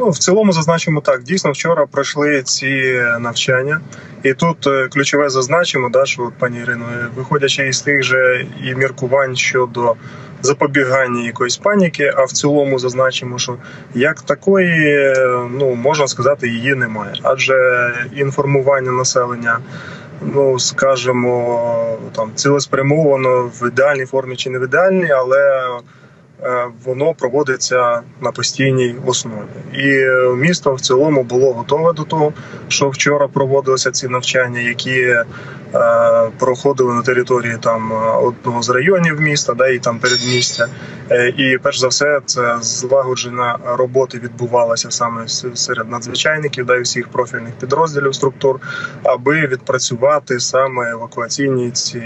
Ну, в цілому зазначимо так. Дійсно, вчора пройшли ці навчання, і тут е, ключове зазначимо, да, що пані Ірино, е, виходячи із тих же і міркувань щодо запобігання якоїсь паніки, а в цілому зазначимо, що як такої, е, ну можна сказати, її немає, адже інформування населення. Ну, скажімо, там цілеспрямовано в ідеальній формі чи не в ідеальній, але е, воно проводиться на постійній основі. І е, місто в цілому було готове до того, що вчора проводилися ці навчання, які е, проходили на території там одного з районів міста, да і там передмістя. Е, І перш за все, це злагоджена робота відбувалася саме серед надзвичайників да, і всіх профільних підрозділів структур, аби відпрацювати саме евакуаційні ці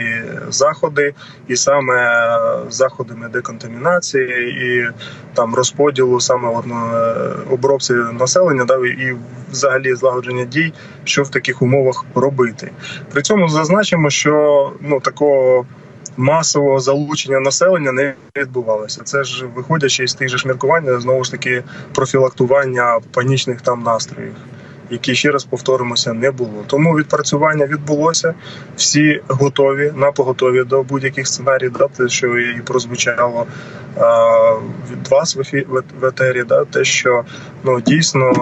заходи, і саме заходами деконтамінації і там розподілу саме от, е, обробці населення, да, і взагалі злагодження дій, що в таких умовах робити. При цьому зазначимо, що ну такого. Масового залучення населення не відбувалося. Це ж виходячи із тих же ж знову ж таки профілактування панічних там настроїв, які ще раз повторимося, не було. Тому відпрацювання відбулося. Всі готові на поготові до будь-яких сценаріїв, да, те, що і прозвучало а, від вас в ефі в етері, да, те, що ну дійсно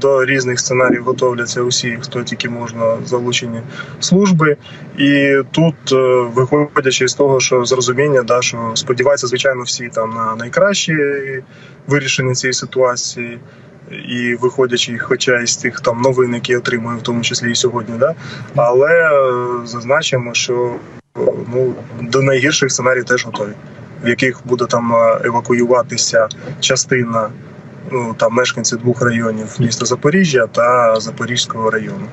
до різних сценаріїв готовляться усі, хто тільки можна залучені служби. І тут, е, виходячи з того, що зрозуміння, да, що сподіваються, звичайно, всі там на найкраще вирішення цієї ситуації. І виходячи, хоча із тих там новин, які отримую, в тому числі і сьогодні, да але е, зазначимо, що е, ну до найгірших сценарій теж готові, в яких буде там е, евакуюватися частина ну там мешканців двох районів міста Запоріжжя та Запорізького району.